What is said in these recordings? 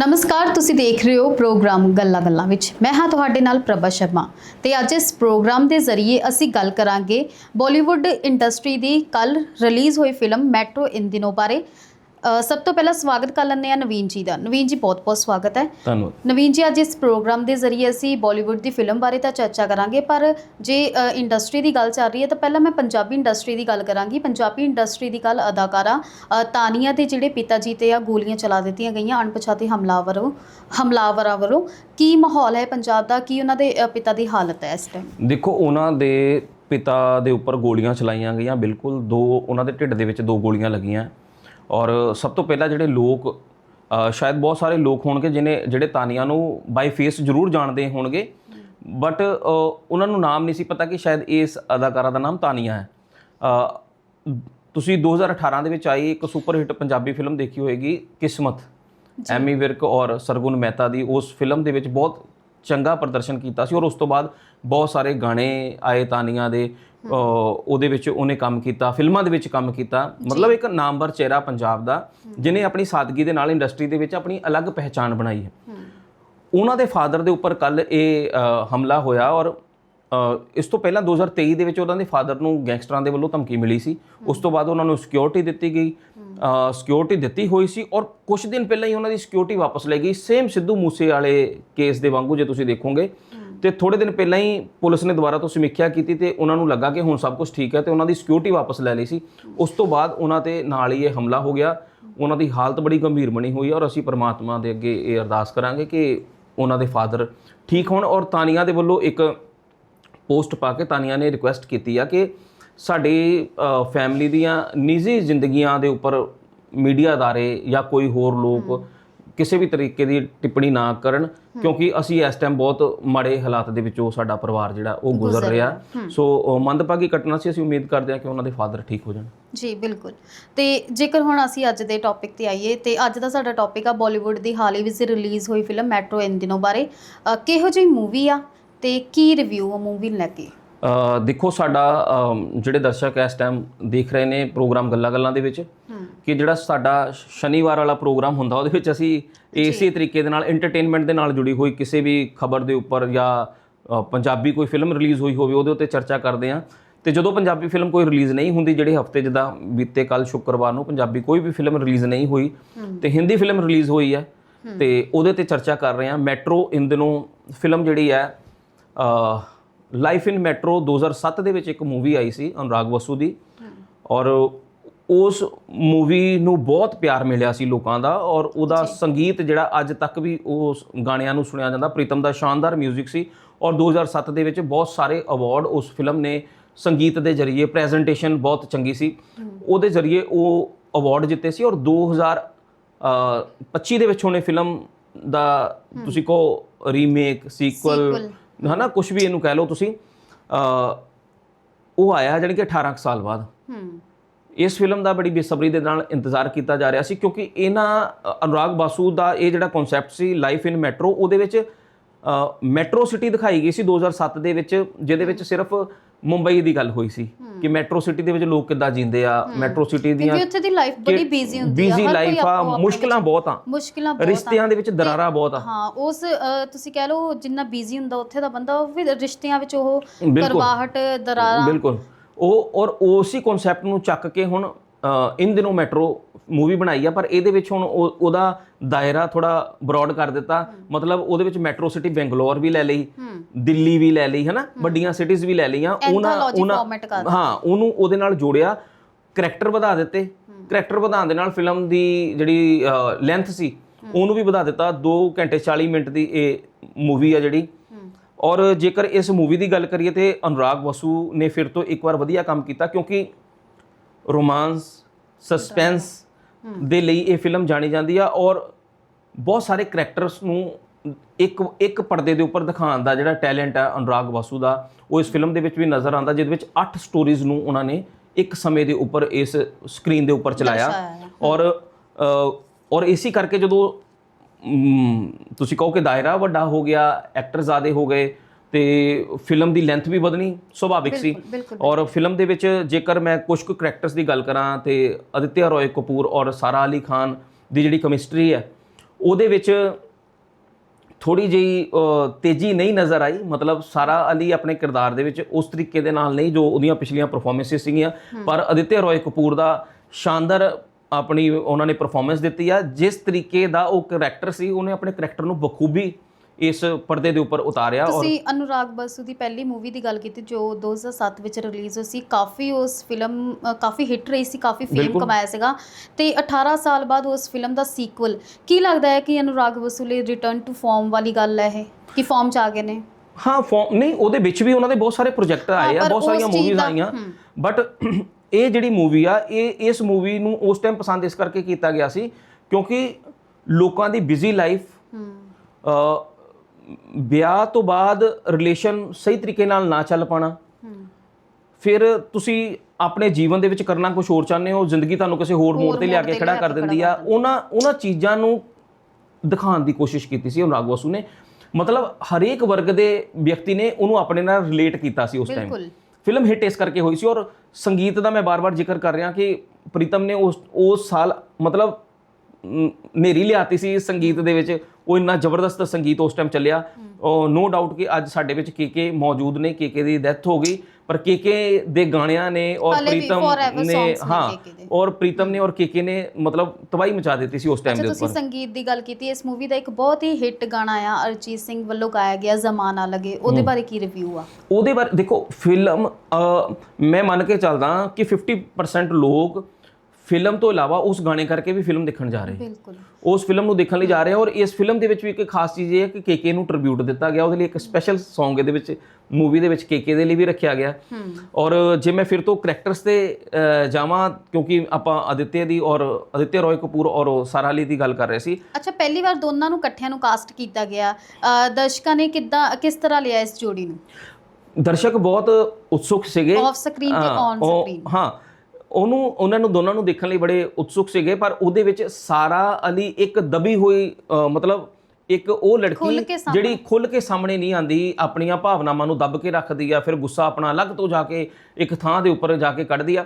ਨਮਸਕਾਰ, ਤੁਸੀਂ ਦੇਖ ਰਹੇ ਹੋ ਪ੍ਰੋਗਰਾਮ ਗੱਲਾਂ ਗੱਲਾਂ ਵਿੱਚ। ਮੈਂ ਹਾਂ ਤੁਹਾਡੇ ਨਾਲ ਪ੍ਰਭਾ ਸ਼ਰਮਾ ਤੇ ਅੱਜ ਇਸ ਪ੍ਰੋਗਰਾਮ ਦੇ ਜ਼ਰੀਏ ਅਸੀਂ ਗੱਲ ਕਰਾਂਗੇ ਬਾਲੀਵੁੱਡ ਇੰਡਸਟਰੀ ਦੀ ਕੱਲ ਰਿਲੀਜ਼ ਹੋਈ ਫਿਲਮ ਮੈਟਰੋ ਇਨ ਦਿਨੋ ਬਾਰੇ। ਸਭ ਤੋਂ ਪਹਿਲਾਂ ਸਵਾਗਤ ਕਰ ਲੈਂਦੇ ਹਾਂ ਨਵੀਨ ਜੀ ਦਾ। ਨਵੀਨ ਜੀ ਬਹੁਤ ਬਹੁਤ ਸਵਾਗਤ ਹੈ। ਧੰਨਵਾਦ। ਨਵੀਨ ਜੀ ਅੱਜ ਇਸ ਪ੍ਰੋਗਰਾਮ ਦੇ ਜ਼ਰੀਏ ਅਸੀਂ ਬਾਲੀਵੁੱਡ ਦੀ ਫਿਲਮ ਬਾਰੇ ਤਾਂ ਚਰਚਾ ਕਰਾਂਗੇ ਪਰ ਜੇ ਇੰਡਸਟਰੀ ਦੀ ਗੱਲ ਚੱਲ ਰਹੀ ਹੈ ਤਾਂ ਪਹਿਲਾਂ ਮੈਂ ਪੰਜਾਬੀ ਇੰਡਸਟਰੀ ਦੀ ਗੱਲ ਕਰਾਂਗੀ। ਪੰਜਾਬੀ ਇੰਡਸਟਰੀ ਦੀ ਗੱਲ ਅਦਾਕਾਰਾ ਤਾਨੀਆ ਦੇ ਜਿਹੜੇ ਪਿਤਾ ਜੀ ਤੇ ਆ ਗੋਲੀਆਂ ਚਲਾ ਦਿੱਤੀਆਂ ਗਈਆਂ ਅਣਪਛਾਤੇ ਹਮਲਾਵਰੋਂ ਹਮਲਾਵਰਾਂ ਵੱਲੋਂ। ਕੀ ਮਾਹੌਲ ਹੈ ਪੰਜਾਬ ਦਾ? ਕੀ ਉਹਨਾਂ ਦੇ ਪਿਤਾ ਦੀ ਹਾਲਤ ਹੈ ਇਸ ਟਾਈਮ ਦੇਖੋ ਉਹਨਾਂ ਦੇ ਪਿਤਾ ਦੇ ਉੱਪਰ ਗੋਲੀਆਂ ਚਲਾਈਆਂ ਗਈਆਂ ਬਿਲਕੁਲ ਦੋ ਉਹਨਾਂ ਦੇ ਢਿੱਡ ਦੇ ਵਿੱਚ ਦੋ ਗੋਲੀਆਂ ਲੱਗੀਆਂ। ਔਰ ਸਭ ਤੋਂ ਪਹਿਲਾਂ ਜਿਹੜੇ ਲੋਕ ਸ਼ਾਇਦ ਬਹੁਤ ਸਾਰੇ ਲੋਕ ਹੋਣਗੇ ਜਿਹਨੇ ਜਿਹੜੇ ਤਾਨੀਆਂ ਨੂੰ ਬਾਈ ਫੇਸ ਜ਼ਰੂਰ ਜਾਣਦੇ ਹੋਣਗੇ ਬਟ ਉਹਨਾਂ ਨੂੰ ਨਾਮ ਨਹੀਂ ਸੀ ਪਤਾ ਕਿ ਸ਼ਾਇਦ ਇਸ ਅਦਾਕਾਰਾ ਦਾ ਨਾਮ ਤਾਨੀਆ ਹੈ। ਤੁਸੀਂ 2018 ਦੇ ਵਿੱਚ ਆਈ ਇੱਕ ਸੁਪਰ ਹਿੱਟ ਪੰਜਾਬੀ ਫਿਲਮ ਦੇਖੀ ਹੋਏਗੀ ਕਿਸਮਤ ਐਮੀ ਵਿਰਕ ਔਰ ਸਰਗੁਣ ਮਹਿਤਾ ਦੀ ਉਸ ਫਿਲਮ ਦੇ ਵਿੱਚ ਬਹੁਤ ਚੰਗਾ ਪ੍ਰਦਰਸ਼ਨ ਕੀਤਾ ਸੀ ਔਰ ਉਸ ਤੋਂ ਬਾਅਦ ਬਹੁਤ ਸਾਰੇ ਗਾਣੇ ਆਏ ਤਾਨੀਆਂ ਦੇ ਉਹਦੇ ਵਿੱਚ ਉਹਨੇ ਕੰਮ ਕੀਤਾ ਫਿਲਮਾਂ ਦੇ ਵਿੱਚ ਕੰਮ ਕੀਤਾ। ਮਤਲਬ ਇੱਕ ਨਾਮਵਰ ਚਿਹਰਾ ਪੰਜਾਬ ਦਾ ਜਿਨੇ ਆਪਣੀ ਸਾਦਗੀ ਦੇ ਨਾਲ ਇੰਡਸਟਰੀ ਦੇ ਵਿੱਚ ਆਪਣੀ ਅਲੱਗ ਪਹਿਚਾਣ ਬਣਾਈ ਹੈ। ਉਹਨਾਂ ਦੇ ਫਾਦਰ ਦੇ ਉੱਪਰ ਕੱਲ ਇਹ ਹਮਲਾ ਹੋਇਆ ਔਰ ਇਸ ਤੋਂ ਪਹਿਲਾਂ 2023 ਦੇ ਵਿੱਚ ਉਹਨਾਂ ਦੇ ਫਾਦਰ ਨੂੰ ਗੈਂਗਸਟਰਾਂ ਦੇ ਵੱਲੋਂ ਧਮਕੀ ਮਿਲੀ ਸੀ। ਉਸ ਤੋਂ ਬਾਅਦ ਉਹਨਾਂ ਨੂੰ ਸਿਕਿਉਰਿਟੀ ਦਿੱਤੀ ਗਈ। ਸਿਕਿਉਰਿਟੀ ਦਿੱਤੀ ਹੋਈ ਸੀ ਔਰ ਕੁਝ ਦਿਨ ਪਹਿਲਾਂ ਹੀ ਉਹਨਾਂ ਦੀ ਸਿਕਿਉਰਿਟੀ ਵਾਪਸ ਲੈ ਗਈ। ਸੇਮ ਸਿੱਧੂ ਮੂਸੇ ਵਾਲੇ ਕੇਸ ਦੇ ਵਾਂਗੂ ਜੇ ਤੁਸੀਂ ਦੇਖੋਗੇ। ਤੇ ਥੋੜੇ ਦਿਨ ਪਹਿਲਾਂ ਹੀ ਪੁਲਿਸ ਨੇ ਦੁਬਾਰਾ ਤੋਂ ਸਮੀਖਿਆ ਕੀਤੀ ਤੇ ਉਹਨਾਂ ਨੂੰ ਲੱਗਾ ਕਿ ਹੁਣ ਸਭ ਕੁਝ ਠੀਕ ਹੈ ਤੇ ਉਹਨਾਂ ਦੀ ਸਿਕਿਉਰਿਟੀ ਵਾਪਸ ਲੈ ਲਈ ਸੀ। ਉਸ ਤੋਂ ਬਾਅਦ ਉਹਨਾਂ ਤੇ ਨਾਲ ਹੀ ਇਹ ਹਮਲਾ ਹੋ ਗਿਆ। ਉਹਨਾਂ ਦੀ ਹਾਲਤ ਬੜੀ ਗੰਭੀਰ ਬਣੀ ਹੋਈ ਹੈ ਔਰ ਅਸੀਂ ਪਰਮਾਤਮਾ ਦੇ ਅੱਗੇ ਇਹ ਅਰਦਾਸ ਕਰਾਂਗੇ ਕਿ ਉਹਨਾਂ ਦੇ ਫਾਦਰ ਠੀਕ ਹੋਣ ਔਰ ਤਾਨੀਆਂ ਦੇ ਵੱਲੋਂ ਇੱਕ ਪੋਸਟ ਪਾ ਕੇ ਤਾਨੀਆ ਨੇ ਰਿਕੁਐਸਟ ਕੀਤੀ ਆ ਕਿ ਸਾਡੀ ਫੈਮਿਲੀ ਦੀਆਂ ਨਿੱਜੀ ਜ਼ਿੰਦਗੀਆਂ ਦੇ ਉੱਪਰ ਮੀਡੀਆ ਅਦਾਰੇ ਜਾਂ ਕੋਈ ਹੋਰ ਲੋਕ ਕਿਸੇ ਵੀ ਤਰੀਕੇ ਦੀ ਟਿੱਪਣੀ ਨਾ ਕਰਨ ਕਿਉਂਕਿ ਅਸੀਂ ਇਸ ਟਾਈਮ ਬਹੁਤ ਮਾੜੇ ਹਾਲਾਤ ਦੇ ਵਿੱਚੋਂ ਸਾਡਾ ਪਰਿਵਾਰ ਜਿਹੜਾ ਉਹ ਗੁਜ਼ਰ ਰਿਹਾ। ਸੋ ਮੰਦਭਾਗੀ ਘਟਨਾ ਸੀ ਅਸੀਂ ਉਮੀਦ ਕਰਦੇ ਹਾਂ ਕਿ ਉਹਨਾਂ ਦੇ ਫਾਦਰ ਠੀਕ ਹੋ ਜਾਣ। ਜੀ ਬਿਲਕੁਲ। ਤੇ ਜੇਕਰ ਹੁਣ ਅਸੀਂ ਅੱਜ ਦੇ ਟੌਪਿਕ ਤੇ ਆਈਏ ਤੇ ਅੱਜ ਦਾ ਸਾਡਾ ਟੌਪਿਕ ਆ ਬਾਲੀਵੁੱਡ ਦੀ ਹਾਲ ਹੀ ਵਿੱਚ ਰਿਲੀਜ਼ ਹੋਈ ਫਿਲਮ ਮੈਟਰੋ ਇਨ ਦਿਨੋ ਬਾਰੇ। ਕਿਹੋ ਜਿਹੀ ਮੂਵੀ ਆ ਤੇ ਕੀ ਰਿਵਿਊ ਆ ਮੂਵੀ ਲੈ ਕੇ? ਦੇਖੋ ਸਾਡਾ ਜਿਹੜੇ ਦਰਸ਼ਕ ਇਸ ਟਾਈਮ ਦੇਖ ਰਹੇ ਨੇ ਪ੍ਰੋਗਰਾਮ ਗੱਲਾਂ ਗੱਲਾਂ ਦੇ ਵਿੱਚ ਕਿ ਜਿਹੜਾ ਸਾਡਾ ਸ਼ਨੀਵਾਰ ਵਾਲਾ ਪ੍ਰੋਗਰਾਮ ਹੁੰਦਾ ਉਹਦੇ ਵਿੱਚ ਅਸੀਂ ਇਸੇ ਤਰੀਕੇ ਦੇ ਨਾਲ ਐਂਟਰਟੇਨਮੈਂਟ ਦੇ ਨਾਲ ਜੁੜੀ ਹੋਈ ਕਿਸੇ ਵੀ ਖਬਰ ਦੇ ਉੱਪਰ ਜਾਂ ਪੰਜਾਬੀ ਕੋਈ ਫਿਲਮ ਰਿਲੀਜ਼ ਹੋਈ ਹੋਵੇ ਉਹਦੇ ਉੱਤੇ ਚਰਚਾ ਕਰਦੇ ਹਾਂ। ਤੇ ਜਦੋਂ ਪੰਜਾਬੀ ਫਿਲਮ ਕੋਈ ਰਿਲੀਜ਼ ਨਹੀਂ ਹੁੰਦੀ ਜਿਹੜੇ ਹਫ਼ਤੇ ਜਿੱਦਾਂ ਬੀਤੇ ਕੱਲ ਸ਼ੁੱਕਰਵਾਰ ਨੂੰ ਪੰਜਾਬੀ ਕੋਈ ਵੀ ਫਿਲਮ ਰਿਲੀਜ਼ ਨਹੀਂ ਹੋਈ ਤੇ ਹਿੰਦੀ ਫਿਲਮ ਰਿਲੀਜ਼ ਹੋਈ ਹੈ ਤੇ ਉਹਦੇ ਤੇ ਚਰਚਾ ਕਰ ਰਹੇ ਹਾਂ। ਮੈਟਰੋ ਇਨ ਦਿਨੋਂ ਫਿਲਮ ਜਿਹੜੀ ਹੈ ਲਾਈਫ ਇਨ ਮੈਟਰੋ 2007 ਦੇ ਵਿੱਚ ਇੱਕ ਮੂਵੀ ਆਈ ਸੀ ਅਨੁਰਾਗ ਵਸੂ ਦੀ। ਔਰ ਉਸ ਮੂਵੀ ਨੂੰ ਬਹੁਤ ਪਿਆਰ ਮਿਲਿਆ ਸੀ ਲੋਕਾਂ ਦਾ ਔਰ ਉਹਦਾ ਸੰਗੀਤ ਜਿਹੜਾ ਅੱਜ ਤੱਕ ਵੀ ਉਸ ਗਾਣਿਆਂ ਨੂੰ ਸੁਣਿਆ ਜਾਂਦਾ ਪ੍ਰੀਤਮ ਦਾ ਸ਼ਾਨਦਾਰ 뮤직 ਸੀ ਔਰ 2007 ਦੇ ਵਿੱਚ ਬਹੁਤ ਸਾਰੇ ਅਵਾਰਡ ਉਸ ਫਿਲਮ ਨੇ ਸੰਗੀਤ ਦੇ ਜ਼ਰੀਏ ਪ੍ਰੈਜੈਂਟੇਸ਼ਨ ਬਹੁਤ ਚੰਗੀ ਸੀ। ਉਹਦੇ ਜ਼ਰੀਏ ਉਹ ਅਵਾਰਡ ਜਿੱਤੇ ਸੀ ਔਰ 2025 ਦੇ ਵਿੱਚ ਉਹਨੇ ਫਿਲਮ ਦਾ ਤੁਸੀਂ ਕਹੋ ਰੀਮੇਕ ਸੀਕਵਲ ਹਨਾ ਕੁਝ ਵੀ ਇਹਨੂੰ ਕਹਿ ਲਓ ਤੁਸੀਂ ਉਹ ਆਇਆ ਜਾਣੀ ਕਿ 18 ਕੁ ਸਾਲ ਬਾਅਦ। ਹੂੰ ਇਸ ਫਿਲਮ ਦਾ ਬੜੀ ਬੇਸਬਰੀ ਦੇ ਨਾਲ ਇੰਤਜ਼ਾਰ ਕੀਤਾ ਜਾ ਰਿਹਾ ਸੀ ਕਿਉਂਕਿ ਇਹਨਾਂ ਅਨੁਰਾਗ ਬਾਸੂ ਦਾ ਇਹ ਜਿਹੜਾ ਕਨਸੈਪਟ ਸੀ ਲਾਈਫ ਇਨ ਮੈਟਰੋ ਉਹਦੇ ਵਿੱਚ ਮੈਟਰੋ ਸਿਟੀ ਦਿਖਾਈ ਗਈ ਸੀ 2007 ਦੇ ਵਿੱਚ ਜਿਹਦੇ ਵਿੱਚ ਸਿਰਫ ਮੁੰਬਈ ਦੀ ਗੱਲ ਹੋਈ ਸੀ ਕਿ ਮੈਟਰੋ ਸਿਟੀ ਦੇ ਵਿੱਚ ਲੋਕ ਕਿੱਦਾਂ ਜੀਂਦੇ ਆ ਮੈਟਰੋ ਸਿਟੀ ਦੀਆਂ ਕਿਉਂਕਿ ਉੱਥੇ ਦੀ ਲਾਈਫ ਬੜੀ ਬਿਜ਼ੀ ਹੁੰਦੀ ਆ ਬਿਜ਼ੀ ਲਾਈਫ ਆ ਮੁਸ਼ਕਲਾਂ ਬਹੁਤ ਆ। ਮੁਸ਼ਕਿਲਾਂ ਬਹੁਤ ਰਿਸ਼ਤਿਆਂ ਦੇ ਵਿੱਚ ਦਰਾਰਾਂ ਬਹੁਤ ਆ। ਹਾਂ ਉਸ ਤੁਸੀਂ ਕਹਿ ਲਓ ਜਿੰਨਾ ਬਿਜ਼ੀ ਹੁੰਦਾ ਉੱਥੇ ਦਾ ਬੰਦਾ ਉਹ ਵੀ ਰਿਸ਼ਤਿਆਂ ਵਿੱਚ ਉਹ। ਕਰਵਾਹਟ ਦਰਾਰਾਂ ਬਿਲਕੁਲ। ਉਹ ਔਰ ਉਸੇ ਕਨਸੈਪਟ ਨੂੰ ਚੱਕ ਕੇ ਹੁਣ ਇਨ ਦਿਨੋਂ ਮੈਟਰੋ ਮੂਵੀ ਬਣਾਈ ਆ ਪਰ ਇਹਦੇ ਵਿੱਚ ਹੁਣ ਉਹ- ਉਹਦਾ ਦਾਇਰਾ ਥੋੜਾ ਬ੍ਰੌਡ ਕਰ ਦਿੱਤਾ। ਮਤਲਬ ਉਹਦੇ ਵਿੱਚ ਮੈਟਰੋ ਸਿਟੀ ਬੈਂਗਲੌਰ ਵੀ ਲੈ ਲਈ ਦਿੱਲੀ ਵੀ ਲੈ ਲਈ ਹਨਾ? ਵੱਡੀਆਂ ਸਿਟੀਜ਼ ਵੀ ਲੈ ਲਈਆਂ। Format ਕਰ ਹਾਂ ਉਹਨੂੰ ਉਹਦੇ ਨਾਲ ਜੋੜਿਆ। ਕਰੈਕਟਰ ਵਧਾ ਦਿੱਤੇ। ਕਰੈਕਟਰ ਵਧਾਉਣ ਦੇ ਨਾਲ ਫਿਲਮ ਦੀ ਜਿਹੜੀ ਲੈਂਥ ਸੀ ਉਹਨੂੰ ਵੀ ਵਧਾ ਦਿੱਤਾ। 2 ਘੰਟੇ 40 ਮਿੰਟ ਦੀ ਇਹ ਮੂਵੀ ਆ ਜਿਹੜੀ। ਔਰ ਜੇਕਰ ਇਸ ਮੂਵੀ ਦੀ ਗੱਲ ਕਰੀਏ ਤੇ ਅਨੁਰਾਗ ਵਸੂ ਨੇ ਫਿਰ ਤੋਂ ਇੱਕ ਵਾਰ ਵਧੀਆ ਕੰਮ ਕੀਤਾ ਕਿਉਂਕਿ ਰੋਮਾਂਸ ਸਸਪੈਂਸ ਦੇ ਲਈ ਇਹ ਫਿਲਮ ਜਾਣੀ ਜਾਂਦੀ ਆ ਔਰ ਬਹੁਤ ਸਾਰੇ ਕਰੈਕਟਰਸ ਨੂੰ ਇੱਕ ਇੱਕ ਪਰਦੇ ਦੇ ਉੱਪਰ ਦਿਖਾਉਣ ਦਾ ਜਿਹੜਾ ਟੈਲੈਂਟ ਹੈ ਅਨੁਰਾਗ ਵਸੂ ਦਾ ਉਹ ਇਸ ਫਿਲਮ ਦੇ ਵਿੱਚ ਵੀ ਨਜ਼ਰ ਆਉਂਦਾ ਜਿਹਦੇ ਵਿੱਚ 8 ਸਟੋਰੀਜ਼ ਨੂੰ ਉਹਨਾਂ ਨੇ ਇੱਕ ਸਮੇਂ ਦੇ ਉੱਪਰ ਇਸ ਸਕਰੀਨ ਦੇ ਉੱਪਰ ਚਲਾਇਆ ਔਰ ਔਰ ਇਸੇ ਕਰਕੇ ਜਦੋਂ ਤੁਸੀਂ ਕਹੋ ਕਿ ਦਾਇਰਾ ਵੱਡਾ ਹੋ ਗਿਆ ਐਕਟਰ ਜ਼ਿਆਦੇ ਹੋ ਗਏ ਤੇ ਫਿਲਮ ਦੀ ਲੈਂਥ ਵੀ ਵਧਣੀ ਸੁਭਾਵਿਕ ਸੀ। ਔਰ ਫਿਲਮ ਦੇ ਵਿੱਚ ਜੇਕਰ ਮੈਂ ਕੁਝ ਕੁ ਕਰੈਕਟਰਸ ਦੀ ਗੱਲ ਕਰਾਂ ਤੇ ਅਦਿੱਤਿਆ ਰੋਏ ਕਪੂਰ ਔਰ ਸਾਰਾ ਅਲੀ ਖਾਨ ਦੀ ਜਿਹੜੀ ਕੈਮਿਸਟਰੀ ਹੈ ਉਹਦੇ ਵਿੱਚ ਥੋੜੀ ਜਿਹੀ ਤੇਜ਼ੀ ਨਹੀਂ ਨਜ਼ਰ ਆਈ। ਮਤਲਬ ਸਾਰਾ ਅਲੀ ਆਪਣੇ ਕਿਰਦਾਰ ਦੇ ਵਿੱਚ ਉਸ ਤਰੀਕੇ ਦੇ ਨਾਲ ਨਹੀਂ ਜੋ ਉਹਦੀਆਂ ਪਿਛਲੀਆਂ ਪਰਫਾਰਮੈਂਸਿਸ ਸੀਗੀਆਂ। ਪਰ ਅਦਿੱਤਿਆ ਰੋਏ ਕਪੂਰ ਦਾ ਸ਼ਾਨਦਾਰ ਆਪਣੀ ਉਹਨਾਂ ਨੇ ਪਰਫਾਰਮੈਂਸ ਦਿੱਤੀ ਆ ਜਿਸ ਤਰੀਕੇ ਦਾ ਉਹ ਕਰੈਕਟਰ ਸੀ ਉਹਨੇ ਆਪਣੇ ਕਰੈਕਟਰ ਨੂੰ ਬਖੂਬੀ ਇਸ ਪਰਦੇ ਦੇ ਉੱਪਰ ਉਤਾਰਿਆ ਔਰ ਤੁਸੀਂ ਅਨੁਰਾਗ ਬਸੂ ਦੀ ਪਹਿਲੀ ਮੂਵੀ ਦੀ ਗੱਲ ਕੀਤੀ ਜੋ 2007 ਵਿੱਚ ਰਿਲੀਜ਼ ਹੋਈ ਸੀ ਕਾਫੀ ਉਸ ਫਿਲਮ ਕਾਫੀ ਹਿੱਟ ਰਹੀ ਸੀ ਕਾਫੀ ਫੇਮ। ਕਮਾਇਆ ਸੀਗਾ ਤੇ 18 ਸਾਲ ਬਾਅਦ ਉਸ ਫਿਲਮ ਦਾ ਸੀਕਵਲ ਕੀ ਲੱਗਦਾ ਹੈ ਕਿ ਅਨੁਰਾਗ ਬਸੂ ਲਈ ਰਿਟਰਨ ਟੂ ਫਾਰਮ ਵਾਲੀ ਗੱਲ ਹੈ ਇਹ ਕਿ ਫਾਰਮ ਚ ਆ ਗਏ ਨੇ ਹਾਂ ਫੋਰਮ ਨਹੀਂ ਉਹਦੇ ਵਿੱਚ ਵੀ ਉਹਨਾਂ ਦੇ ਬਹੁਤ ਸਾਰੇ ਪ੍ਰੋਜੈਕਟ ਆਏ ਆ ਬਹੁਤ ਸਾਰੀਆਂ ਮੂਵੀਜ਼ ਆਈਆਂ। ਬਟ ਇਹ ਜਿਹੜੀ ਮੂਵੀ ਆ ਇਹ ਇਸ ਮੂਵੀ ਨੂੰ ਉਸ ਟਾਈਮ ਪਸੰਦ ਇਸ ਕਰਕੇ ਕੀਤਾ ਗਿਆ ਸੀ ਕਿਉਂਕਿ ਲੋਕਾਂ ਦੀ ਬਿਜ਼ੀ ਲਾਈਫ ਵਿਆਹ ਤੋਂ ਬਾਅਦ ਰਿਲੇਸ਼ਨ ਸਹੀ ਤਰੀਕੇ ਨਾਲ ਨਾ ਚੱਲ ਪਾਣਾ। ਫਿਰ ਤੁਸੀਂ ਆਪਣੇ ਜੀਵਨ ਦੇ ਵਿੱਚ ਕਰਨਾ ਕੁਝ ਹੋਰ ਚਾਹੁੰਦੇ ਹੋ ਜ਼ਿੰਦਗੀ ਤੁਹਾਨੂੰ ਕਿਸੇ ਹੋਰ ਮੋੜ ਤੇ ਲਿਆ ਕੇ ਖੜਾ ਕਰ ਦਿੰਦੀ ਆ। ਉਹਨਾਂ ਉਹਨਾਂ ਚੀਜ਼ਾਂ ਨੂੰ ਦਿਖਾਉਣ ਦੀ ਕੋਸ਼ਿਸ਼ ਕੀਤੀ ਸੀ ਅਨੁਰਾਗ ਬਸੂ ਨੇ। ਮਤਲਬ ਹਰੇਕ ਵਰਗ ਦੇ ਵਿਅਕਤੀ ਨੇ ਉਹਨੂੰ ਆਪਣੇ ਨਾਲ ਰਿਲੇਟ ਕੀਤਾ ਸੀ ਉਸ ਟਾਈਮ ਬਿਲਕੁਲ। ਫਿਲਮ ਹਿੱਟ ਇਸ ਕਰਕੇ ਹੋਈ ਸੀ ਔਰ ਸੰਗੀਤ ਦਾ ਮੈਂ ਬਾਰ-ਬਾਰ ਜ਼ਿਕਰ ਕਰ ਰਿਹਾ ਕਿ ਪ੍ਰੀਤਮ ਨੇ ਉਸ ਉਸ ਸਾਲ ਮਤਲਬ ਨੇਰੀ ਲਿਆਤੀ ਸੀ ਸੰਗੀਤ ਦੇ ਵਿੱਚ। ਉਹ ਇੰਨਾ ਜ਼ਬਰਦਸਤ ਸੰਗੀਤ ਉਸ ਟਾਈਮ ਚੱਲਿਆ। ਨੋ ਡਾਊਟ ਕਿ ਅੱਜ ਸਾਡੇ ਵਿੱਚ ਕੇਕੇ ਮੌਜੂਦ ਨੇ ਕੇਕੇ ਦੀ ਡੈਥ ਹੋ ਗਈ। ਪਰ ਕੇਕੇ ਦੇ ਗਾਣਿਆਂ ਨੇ ਔਰ ਪ੍ਰੀਤਮ ਨੇ ਹਾਂ। ਔਰ ਪ੍ਰੀਤਮ ਨੇ ਔਰ ਕੇਕੇ ਨੇ ਮਤਲਬ ਤਬਾਹੀ ਮਚਾ ਦਿੱਤੀ ਸੀ ਉਸ ਟਾਈਮ ਦੇ ਤੁਸੀਂ ਉੱਪਰ। ਸੰਗੀਤ ਦੀ ਗੱਲ ਕੀਤੀ ਇਸ ਮੂਵੀ ਦਾ ਇੱਕ ਬਹੁਤ ਹੀ ਹਿੱਟ ਗਾਣਾ ਆ ਅਰਜੀਤ ਸਿੰਘ ਵੱਲੋਂ ਗਾਇਆ ਗਿਆ ਜ਼ਮਾਨਾ ਲਗੇ। ਉਹਦੇ ਬਾਰੇ ਕੀ ਰਿਵਿਊ ਆ? ਉਹਦੇ ਬਾਰੇ ਦੇਖੋ ਫਿਲਮ ਮੈਂ ਮੰਨ ਕੇ ਚੱਲਦਾ ਕਿ 50% ਲੋਕ ਫਿਲਮ ਤੋਂ ਇਲਾਵਾ ਉਸ ਗਾਣੇ ਕਰਕੇ ਵੀ ਫਿਲਮ ਦੇਖਣ ਜਾ ਰਹੇ ਬਿਲਕੁਲ। ਉਸ ਫਿਲਮ ਨੂੰ ਦੇਖਣ ਲਈ ਜਾ ਰਹੇ ਔਰ ਇਸ ਫਿਲਮ ਦੇ ਵਿੱਚ ਵੀ ਇੱਕ ਖਾਸ ਚੀਜ਼ ਇਹ ਹੈ ਕਿ ਕੇਕੇ ਨੂੰ ਟ੍ਰਿਬਿਊਟ ਦਿੱਤਾ ਗਿਆ। ਉਹਦੇ ਲਈ ਇੱਕ ਸਪੈਸ਼ਲ Song ਇਹਦੇ ਵਿੱਚ ਮੂਵੀ ਦੇ ਵਿੱਚ ਕੇਕੇ ਦੇ ਲਈ ਵੀ ਰੱਖਿਆ ਗਿਆ। ਔਰ ਜੇ ਮੈਂ ਫਿਰ ਤੋਂ ਕਰੈਕਟਰਸ ਤੇ ਜਾਵਾਂ ਕਿਉਂਕਿ ਆਪਾਂ ਅਦਿੱਤਿਆ ਦੀ ਔਰ ਅਦਿੱਤਿਆ ਰੋਏ ਕਪੂਰ ਔਰ ਸਾਰਾ ਅਲੀ ਦੀ ਗੱਲ ਕਰ ਰਹੇ ਸੀ। ਅੱਛਾ ਪਹਿਲੀ ਵਾਰ ਦੋਨਾਂ ਨੂੰ ਇਕੱਠਿਆਂ ਨੂੰ ਕਾਸਟ ਕੀਤਾ ਗਿਆ। ਦਰਸ਼ਕਾਂ ਨੇ ਕਿੱਦਾਂ ਕਿਸ ਤਰ੍ਹਾਂ ਲਿਆ ਇਸ ਜੋੜੀ ਨੂੰ? ਦਰਸ਼ਕ ਬਹੁਤ ਉਤਸੁਕ ਸੀਗੇ। Off screen ਤੇ ਉਹ- screen। ਹਾਂ ਉਹਨੂੰ ਉਹਨਾਂ ਨੂੰ ਦੋਨਾਂ ਨੂੰ ਦੇਖਣ ਲਈ ਬੜੇ ਉਤਸੁਕ ਸੀਗੇ ਪਰ ਉਹਦੇ ਵਿੱਚ ਸਾਰਾ ਅਲੀ ਇੱਕ ਦਬੀ ਹੋਈ ਮਤਲਬ ਇੱਕ ਉਹ ਲੜਕੀ ਜਿਹੜੀ ਖੁੱਲ ਕੇ ਸਾਹਮਣੇ ਨਹੀਂ ਆਂਦੀ ਆਪਣੀਆਂ ਭਾਵਨਾਵਾਂ ਨੂੰ ਦੱਬ ਕੇ ਰੱਖਦੀ ਆ ਫਿਰ ਗੁੱਸਾ ਆਪਣਾ ਅਲੱਗ ਤੋਂ ਜਾ ਕੇ ਇੱਕ ਥਾਂ ਦੇ ਉੱਪਰ ਜਾ ਕੇ ਕੱਢਦੀ ਆ।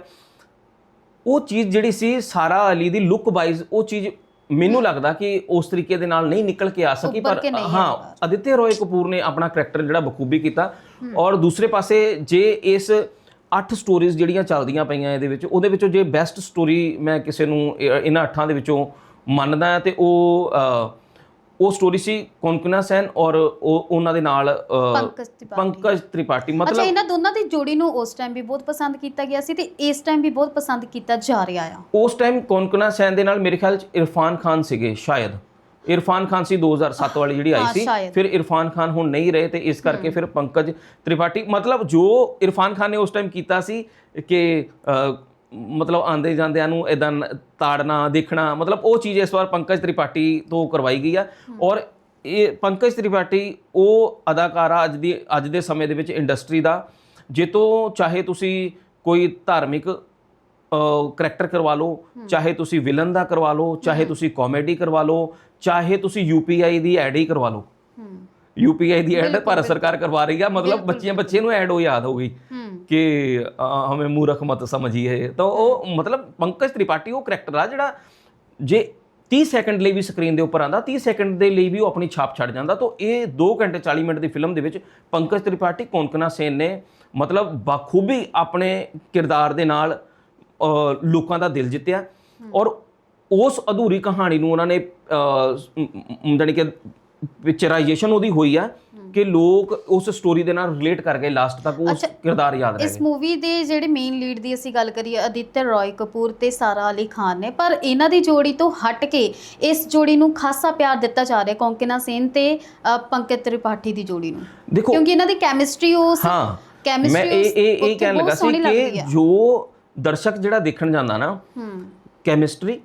ਉਹ ਚੀਜ਼ ਜਿਹੜੀ ਸੀ ਸਾਰਾ ਅਲੀ ਦੀ ਲੁੱਕ ਵਾਈਜ਼ ਉਹ ਚੀਜ਼ ਮੈਨੂੰ ਲੱਗਦਾ ਕਿ ਉਸ ਤਰੀਕੇ ਦੇ ਨਾਲ ਨਹੀਂ ਨਿਕਲ ਕੇ ਆ ਸਕੀ ਪਰ ਹਾਂ ਅਦਿੱਤਿਆ ਰੋਏ ਕਪੂਰ ਨੇ ਆਪਣਾ ਕਰੈਕਟਰ ਜਿਹੜਾ ਬਖੂਬੀ ਕੀਤਾ। ਔਰ ਦੂਸਰੇ ਪਾਸੇ ਜੇ ਇਸ ਅੱਠ ਸਟੋਰੀਜ਼ ਜਿਹੜੀਆਂ ਚੱਲਦੀਆਂ ਪਈਆਂ ਇਹਦੇ ਵਿੱਚ ਉਹਦੇ ਵਿੱਚੋਂ ਜੇ ਬੈਸਟ ਸਟੋਰੀ ਮੈਂ ਕਿਸੇ ਨੂੰ ਇਹ- ਇਹਨਾਂ ਅੱਠਾਂ ਦੇ ਵਿੱਚੋਂ ਮੰਨਦਾ ਹਾਂ ਤੇ ਉਹ ਉਹ ਸਟੋਰੀ ਸੀ ਕੋਨਕਨਾ ਸੈਨ ਔਰ ਉਹ ਉਹਨਾਂ ਦੇ ਨਾਲ ਪੰਕਜ ਤ੍ਰਿਪਾਠੀ। ਅੱਛਾ ਮਤਲਬ ਇਹਨਾਂ ਦੋਨਾਂ ਦੀ ਜੋੜੀ ਨੂੰ ਉਸ ਟਾਈਮ ਵੀ ਬਹੁਤ ਪਸੰਦ ਕੀਤਾ ਗਿਆ ਸੀ ਤੇ ਇਸ ਟਾਈਮ ਵੀ ਬਹੁਤ ਪਸੰਦ ਕੀਤਾ ਜਾ ਰਿਹਾ ਆ। ਉਸ ਟਾਈਮ ਕੋਨਕਨਾ ਸੈਨ ਦੇ ਨਾਲ ਮੇਰੇ ਖਿਆਲ ਚ ਇਰਫਾਨ ਖਾਨ ਸੀਗੇ ਸ਼ਾਇਦ। ਇਰਫਾਨ ਖਾਨ ਸੀ 2007 ਵਾਲੀ ਜਿਹੜੀ ਆਈ ਸੀ। ਫਿਰ ਇਰਫਾਨ ਖਾਨ ਹੁਣ ਨਹੀਂ ਰਹੇ ਤੇ ਇਸ ਕਰਕੇ ਫਿਰ ਪੰਕਜ ਤ੍ਰਿਪਾਠੀ ਮਤਲਬ ਜੋ ਇਰਫਾਨ ਖਾਨ ਨੇ ਉਸ ਟਾਈਮ ਕੀਤਾ ਸੀ ਕਿ ਮਤਲਬ ਆਂਦੇ ਜਾਂਦਿਆਂ ਨੂੰ ਇਦਾਂ ਤਾੜਨਾ ਦੇਖਣਾ ਮਤਲਬ ਉਹ ਚੀਜ਼ ਇਸ ਵਾਰ ਪੰਕਜ ਤ੍ਰਿਪਾਠੀ ਤੋਂ ਕਰਵਾਈ ਗਈ ਆ। ਔਰ ਇਹ ਪੰਕਜ ਤ੍ਰਿਪਾਠੀ ਉਹ ਅਦਾਕਾਰਾ ਅੱਜ ਦੀ ਅੱਜ ਦੇ ਸਮੇਂ ਦੇ ਵਿੱਚ ਇੰਡਸਟਰੀ ਦਾ ਜੇ ਤੋਂ ਚਾਹੇ ਤੁਸੀਂ ਕੋਈ ਧਾਰਮਿਕ ਕਰੈਕਟਰ ਕਰਵਾ ਲਓ ਚਾਹੇ ਤੁਸੀਂ ਵਿਲਨ ਦਾ ਕਰਵਾ ਲਓ ਚਾਹੇ ਤੁਸੀਂ ਕਾਮੇਡੀ ਕਰਵਾ ਲਓ ਚਾਹੇ ਤੁਸੀਂ ਯੂਪੀਆਈ ਦੀ ਐਡ ਹੀ ਕਰਵਾ ਲਓ। ਹੂੰ। ਯੂਪੀਆਈ ਦੀ ਐਡ ਭਾਰਤ ਸਰਕਾਰ ਕਰਵਾ ਰਹੀ ਆ ਮਤਲਬ ਬੱਚਿਆਂ ਬੱਚੇ ਨੂੰ ਐਡ ਉਹ ਯਾਦ ਹੋ ਗਈ ਹੂੰ। ਕਿ ਅ, ਹमें ਮੂਰਖ ਮਤ ਸਮਝੀਏ। ਤਾਂ ਉਹ ਮਤਲਬ ਪੰਕਜ ਤ੍ਰਿਪਾਠੀ ਉਹ ਕਰੈਕਟਰ ਆ ਜਿਹੜਾ ਜੇ 30 ਸੈਕਿੰਡ ਲਈ ਵੀ ਸਕਰੀਨ ਦੇ ਉੱਪਰ ਆਂਦਾ 30 ਸੈਕਿੰਡ ਦੇ ਲਈ ਵੀ ਉਹ ਆਪਣੀ ਛਾਪ ਛੱਡ ਜਾਂਦਾ। ਤਾਂ ਇਹ 2 ਘੰਟੇ 40 ਮਿੰਟ ਦੀ ਫਿਲਮ ਦੇ ਵਿੱਚ ਪੰਕਜ ਤ੍ਰਿਪਾਠੀ ਕੋਨਕਨਾ ਸੇਨ ਨੇ ਮਤਲਬ ਬਾਖੂਬੀ ਆਪਣੇ ਕਿਰਦਾਰ ਦੇ ਨਾਲ ਲੋਕਾਂ ਦਾ ਦਿਲ ਜਿੱਤਿਆ। ਔਰ ਉਸ ਅਧੂਰੀ ਕਹਾਣੀ ਨੂੰ ਉਹਨਾਂ ਨੇ ਜਾਨੀ ਕਿ ਪਿਕਚਰਾਈਜੇਸ਼ਨ ਉਹਦੀ ਹੋਈ ਆ ਕਿ ਲੋਕ ਉਸ ਸਟੋਰੀ ਦੇ ਨਾਲ ਰਿਲੇਟ ਕਰ ਗਏ ਲਾਸਟ ਤੱਕ ਉਸ ਕਿਰਦਾਰ ਯਾਦ ਰਹਿ ਇਸ ਮੂਵੀ ਦੇ ਜਿਹੜੇ ਮੇਨ ਲੀਡ ਦੀ ਅਸੀਂ ਗੱਲ ਕਰੀਏ ਅਦਿੱਤਿਆ ਰॉय ਕਪੂਰ ਤੇ ਸਾਰਾ ਅਲੀ ਖਾਨ ਨੇ ਪਰ ਇਹਨਾਂ ਦੀ ਜੋੜੀ ਤੋਂ ਹਟ ਕੇ ਇਸ ਜੋੜੀ ਨੂੰ ਖਾਸਾ ਪਿਆਰ ਦਿੱਤਾ ਜਾ ਰਿਹਾ ਕੋਂਕਣਾ ਸੇਨ ਤੇ ਪੰਕਜ ਤ੍ਰਿਪਾਠੀ ਦੀ ਜੋੜੀ ਨੂੰ। ਦੇਖੋ ਕਿਉਂਕਿ ਇਹਨਾਂ ਦੀ ਕੈਮਿਸਟਰੀ ਉਸ ਹਾਂ chemistry ਮੈਂ ਇਹ ਇਹ ਕਹਿਣ ਲੱਗਾ ਸੀ ਕਿ। ਜੋ ਦਰਸ਼ਕ ਜਿਹੜਾ ਦੇਖਣ ਜਾਂਦਾ ਨਾ ਕੈਮਿਸਟਰੀ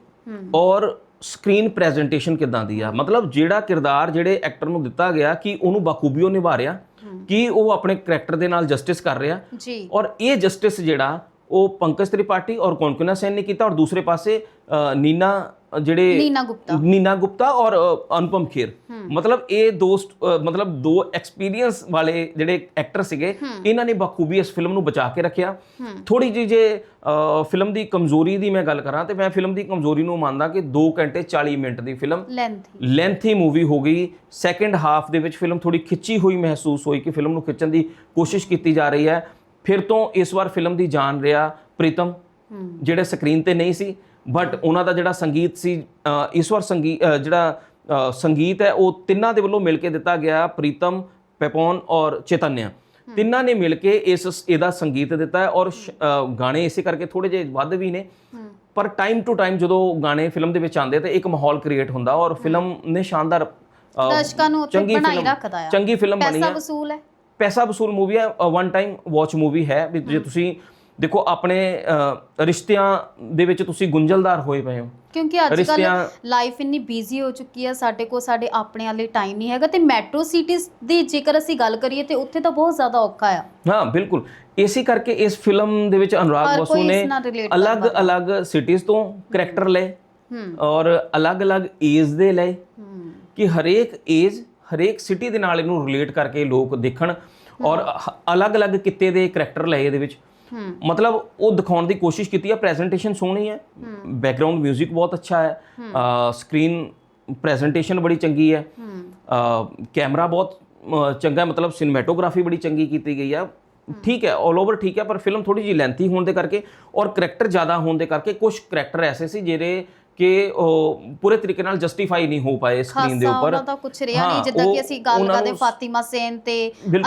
ਔਰ ਸਕਰੀਨ ਪ੍ਰੈਜੈਂਟੇਸ਼ਨ ਕਿਦਾਂ ਦੀ ਆ? ਮਤਲਬ ਜਿਹੜਾ ਕਿਰਦਾਰ ਜਿਹੜੇ ਐਕਟਰ ਨੂੰ ਦਿੱਤਾ ਗਿਆ ਕਿ ਉਹਨੂੰ ਬਾਖੂਬੀ ਉਹ ਨਿਭਾ ਰਿਹਾ ਕਿ ਉਹ ਆਪਣੇ ਕਰੈਕਟਰ ਦੇ ਨਾਲ ਜਸਟਿਸ ਕਰ ਰਿਹਾ ਔਰ ਇਹ ਜਸਟਿਸ ਜਿਹੜਾ ਉਹ ਪੰਕਜ ਤ੍ਰਿਪਾਠੀ ਔਰ ਕੋਨਕਨਾ ਸੈਨ ਨੇ ਕੀਤਾ ਔਰ ਦੂਸਰੇ ਪਾਸੇ ਨੀਨਾ ਜਿਹੜੇ ਨੀਨਾ ਗੁਪਤਾ ਨੀਨਾ ਗੁਪਤਾ ਔਰ ਅਨੁਪਮ ਖੇਰ ਮਤਲਬ ਇਹ ਦੋ ਮਤਲਬ ਦੋ ਐਕਸਪੀਰੀਅੰਸ ਵਾਲੇ ਜਿਹੜੇ ਐਕਟਰ ਸੀਗੇ ਇਹਨਾਂ ਨੇ ਬਖੂਬੀ ਇਸ ਫਿਲਮ ਨੂੰ ਬਚਾ ਕੇ ਰੱਖਿਆ ਥੋੜੀ ਜਿਹੀ ਜੇ ਫਿਲਮ ਦੀ ਕਮਜ਼ੋਰੀ ਦੀ ਮੈਂ ਗੱਲ ਕਰਾਂ ਤੇ ਮੈਂ ਫਿਲਮ ਦੀ ਕਮਜ਼ੋਰੀ ਨੂੰ ਮੰਨਦਾ ਕਿ 2 ਘੰਟੇ 40 ਮਿੰਟ ਦੀ ਫਿਲਮ ਲੈਂਥੀ ਲੈਂਥੀ ਮੂਵੀ ਹੋ ਗਈ ਸੈਕੰਡ ਹਾਫ ਦੇ ਵਿੱਚ ਫਿਲਮ ਥੋੜੀ ਖਿੱਚੀ ਹੋਈ ਮਹਿਸੂਸ ਹੋਈ ਕਿ ਫਿਲਮ ਨੂੰ ਖਿੱਚਣ ਦੀ ਕੋਸ਼ਿਸ਼ ਕੀਤੀ ਜਾ ਰਹੀ ਹੈ ਫਿਰ ਤੋਂ ਇਸ ਵਾਰ ਫਿਲਮ ਦੀ ਜਾਨ ਰਿਹਾ ਪ੍ਰੀਤਮ ਜਿਹੜੇ ਸਕਰੀਨ ਤੇ ਨਹੀਂ ਸੀ ਬਟ ਉਹਨਾਂ ਦਾ ਜਿਹੜਾ ਸੰਗੀਤ ਸੀ ਅ, ਇਸ ਵਾਰ ਸੰਗੀਤ ਜਿਹੜਾ ਸੰਗੀਤ ਹੈ ਉਹ ਤਿੰਨਾਂ ਦੇ ਵੱਲੋਂ ਮਿਲ ਕੇ ਦਿੱਤਾ ਗਿਆ ਪ੍ਰੀਤਮ ਪੈਪੌਨ ਔਰ ਚੇਤਨਿਆ। ਤਿੰਨਾਂ ਨੇ ਮਿਲ ਕੇ ਇਸ ਇਹਦਾ ਸੰਗੀਤ ਦਿੱਤਾ ਹੈ ਔਰ ਗਾਣੇ ਇਸੇ ਕਰਕੇ ਥੋੜੇ ਜਿਹੇ ਵੱਧ ਵੀ ਨੇ। ਪਰ ਟਾਈਮ ਟੂ ਟਾਈਮ ਜਦੋਂ ਗਾਣੇ ਫਿਲਮ ਦੇ ਵਿੱਚ ਆਉਂਦੇ ਤੇ ਇੱਕ ਮਾਹੌਲ ਕ੍ਰੀਏਟ ਹੁੰਦਾ ਔਰ ਫਿਲਮ ਨੇ ਸ਼ਾਨਦਾਰ ਦਰਸ਼ਕਾਂ ਨੂੰ ਉੱਥੇ ਚੰਗੀ ਬਣਾਈ ਰੱਖਦਾ ਆ। ਚੰਗੀ ਫਿਲਮ ਬਣੀ ਪੈਸਾ ਹੈ ਵਸੂਲ ਹੈ। ਪੈਸਾ ਵਸੂਲ ਮੂਵੀ ਹੈ ਵਨ ਟਾਈਮ ਵਾਚ ਮੂਵੀ ਹੈ। ਵੀ ਜੇ ਤੁਸੀਂ ਦੇਖੋ ਆਪਣੇ ਰਿਸ਼ਤਿਆਂ ਦੇ ਵਿੱਚ ਤੁਸੀਂ ਗੁੰਝਲਦਾਰ ਹੋਏ ਪਏ ਹੋ। ਕਿਉਂਕਿ ਅੱਜ ਕੱਲ ਲਾਈਫ ਇੰਨੀ ਬਿਜ਼ੀ ਹੋ ਚੁੱਕੀ ਹੈ ਸਾਡੇ ਕੋਲ ਸਾਡੇ ਆਪਣੇ ਵਾਲੇ ਟਾਈਮ ਨਹੀਂ ਹੈਗਾ। ਤੇ ਮੈਟਰੋ ਸਿਟੀਜ਼ ਦੀ ਜੇਕਰ ਅਸੀਂ ਗੱਲ ਕਰੀਏ ਤੇ ਉੱਥੇ ਤਾਂ ਬਹੁਤ ਜ਼ਿਆਦਾ ਔਖਾ ਆ। ਹਾਂ ਬਿਲਕੁਲ। ਇਸੇ ਕਰਕੇ ਇਸ ਫਿਲਮ ਦੇ ਵਿੱਚ ਅਨੁਰਾਗ ਬਸੂ ਨੇ ਅਲੱਗ-ਅਲੱਗ ਸਿਟੀਜ਼ ਤੋਂ ਕਰੈਕਟਰ ਲਏ ਔਰ ਅਲੱਗ-ਅਲੱਗ ਏਜ ਦੇ ਲਏ ਕਿ ਹਰੇਕ ਏਜ ਹਰੇਕ ਸਿਟੀ ਦੇ ਨਾਲ ਇਹਨੂੰ ਰਿਲੇਟ ਕਰਕੇ ਲੋਕ ਦੇਖਣ ਔਰ ਅਲੱਗ-ਅਲੱਗ ਕਿੱਤੇ ਦੇ ਕਰੈਕਟਰ ਲਏ ਇਹਦੇ ਵਿੱਚ। ਮਤਲਬ ਉਹ ਦਿਖਾਉਣ ਦੀ ਕੋਸ਼ਿਸ਼ ਕੀਤੀ ਹੈ ਪ੍ਰੈਜੈਂਟੇਸ਼ਨ ਸੋਹਣੀ ਹੈ ਬੈਕਗ੍ਰਾਉਂਡ 뮤직 ਬਹੁਤ ਅੱਛਾ ਹੈ ਸਕਰੀਨ ਪ੍ਰੈਜੈਂਟੇਸ਼ਨ ਬੜੀ ਚੰਗੀ ਹੈ ਹੂੰ ਕੈਮਰਾ ਬਹੁਤ ਅ, ਚੰਗਾ ਹੈ, ਮਤਲਬ ਸਿਨੇਮੈਟੋਗ੍ਰਾਫੀ ਬੜੀ ਚੰਗੀ ਕੀਤੀ ਗਈ ਹੈ ਠੀਕ ਹੈ 올 ਓਵਰ ਠੀਕ ਹੈ ਪਰ ਫਿਲਮ ਥੋੜੀ ਜਿਹੀ ਲੈਂਥੀ ਹੋਣ ਦੇ ਕਰਕੇ ਔਰ ਕਰੈਕਟਰ ਜ਼ਿਆਦਾ ਹੋਣ ਦੇ ਕਰਕੇ ਕੁਝ ਕਰੈਕਟਰ ਐਸੇ ਸੀ ਜਿਹੜੇ ਕਿ ਉਹ ਪੂਰੇ ਤਰੀਕੇ ਨਾਲ ਜਸਟੀਫਾਈ ਨਹੀਂ ਹੋ ਪਾਏ ਸਕਰੀਨ ਦੇ ਉੱਪਰ। ਉਹਨਾਂ ਦਾ ਕੁਝ ਰਿਹਾ ਨਹੀਂ ਜਿੱਦਾਂ ਕਿ ਅਸੀਂ ਗੱਲ ਕਰਦੇ ਫਾਤਿਮਾ ਸੇਨ ਤੇ।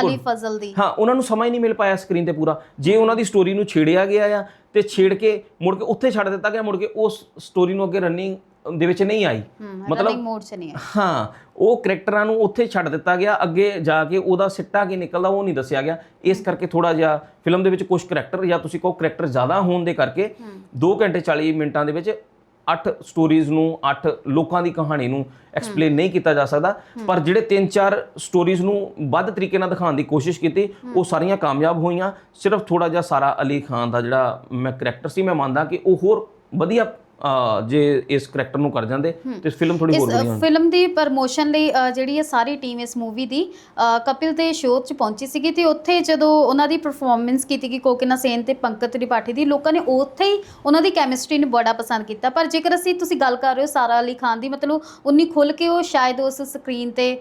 ਅਲੀ ਫਜ਼ਲ ਦੀ। ਹਾਂ ਉਹਨਾਂ ਨੂੰ ਸਮਾਂ ਹੀ ਨਹੀਂ ਮਿਲ ਪਾਇਆ ਸਕਰੀਨ ਤੇ ਪੂਰਾ। ਜੇ ਉਹਨਾਂ ਦੀ ਸਟੋਰੀ ਨੂੰ ਛੇੜਿਆ ਗਿਆ ਆ ਤੇ ਛੇੜ ਕੇ ਮੁੜ ਕੇ ਉੱਥੇ ਛੱਡ ਦਿੱਤਾ ਗਿਆ ਮੁੜ ਕੇ ਉਸ ਸਟੋਰੀ ਨੂੰ ਅੱਗੇ ਰਨਿੰਗ ਦੇ ਵਿੱਚ ਨਹੀਂ ਆਈ। ਮਤਲਬ ਮੋਡ 'ਚ ਨਹੀਂ ਹੈ ਹਾਂ ਉਹ ਕਰੈਕਟਰਾਂ ਨੂੰ ਉੱਥੇ ਛੱਡ ਦਿੱਤਾ ਗਿਆ ਅੱਗੇ ਜਾ ਕੇ ਉਹਦਾ ਸਿੱਟਾ ਕੀ ਨਿਕਲਦਾ ਉਹ ਨਹੀਂ ਦੱਸਿਆ ਗਿਆ। ਇਸ ਕਰਕੇ ਥੋੜਾ ਜਿਹਾ ਫਿਲਮ ਦੇ ਵਿੱਚ ਕੁਝ ਕਰੈਕਟਰ ਜਾਂ ਤੁਸੀਂ ਕਹੋ ਕਰੈਕਟਰ ਜ਼ਿਆਦਾ ਹੋਣ ਦੇ ਕਰਕੇ 2 ਘੰਟੇ 40 ਮਿੰਟਾਂ ਦੇ ਵਿੱਚ 8 ਸਟੋਰੀਜ਼ ਨੂੰ 8 ਲੋਕਾਂ ਦੀ ਕਹਾਣੀ ਨੂੰ ਐਕਸਪਲੇਨ ਨਹੀਂ ਕੀਤਾ ਜਾ ਸਕਦਾ। ਪਰ ਜਿਹੜੇ 3-4 ਸਟੋਰੀਜ਼ ਨੂੰ ਵੱਧ ਤਰੀਕੇ ਨਾਲ ਦਿਖਾਉਣ ਦੀ ਕੋਸ਼ਿਸ਼ ਕੀਤੀ ਉਹ ਸਾਰੀਆਂ ਕਾਮਯਾਬ ਹੋਈਆਂ। ਸਿਰਫ ਥੋੜਾ ਜਿਹਾ ਸਾਰਾ ਅਲੀ ਖਾਨ ਦਾ ਜਿਹੜਾ ਮੈਂ ਕਰੈਕਟਰ ਸੀ ਮੈਂ ਮੰਨਦਾ ਕਿ ਉਹ ਹੋਰ ਵਧੀਆ ਜੇ ਇਸ ਕਰੈਕਟਰ ਨੂੰ ਕਰ ਜਾਂਦੇ ਤੇ ਫਿਲਮ ਥੋੜੀ ਹੋਰ ਇਸ ਵਧੀਆ ਫਿਲਮ ਦੀ ਪ੍ਰਮੋਸ਼ਨ ਲਈ ਜਿਹੜੀ ਹੈ ਸਾਰੀ ਟੀਮ ਇਸ ਮੂਵੀ ਦੀ ਕਪਿਲ ਦੇ ਸ਼ੋਅ 'ਚ ਪਹੁੰਚੀ ਸੀਗੀ ਤੇ ਉੱਥੇ ਜਦੋਂ ਉਹਨਾਂ ਦੀ ਪਰਫਾਰਮੈਂਸ ਕੀਤੀ ਗਈ ਕੋਕਿਨਾ ਸੇਨ ਤੇ ਪੰਕਜ ਤ੍ਰਿਪਾਠੀ ਦੀ ਲੋਕਾਂ ਨੇ ਉੱਥੇ ਹੀ ਉਹਨਾਂ ਦੀ ਕੈਮਿਸਟਰੀ ਨੂੰ ਬੜਾ ਪਸੰਦ ਕੀਤਾ। ਪਰ ਜੇਕਰ ਅਸੀਂ ਤੁਸੀਂ ਗੱਲ ਕਰ ਰਹੇ ਹੋ ਸਾਰਾ ਅਲੀ ਖਾਨ ਦੀ ਮਤਲਬ ਉਨੀ ਖੁੱਲ ਕੇ ਉਹ ਸ਼ਾਇਦ ਉਸ ਸਕਰੀਨ ਤੇ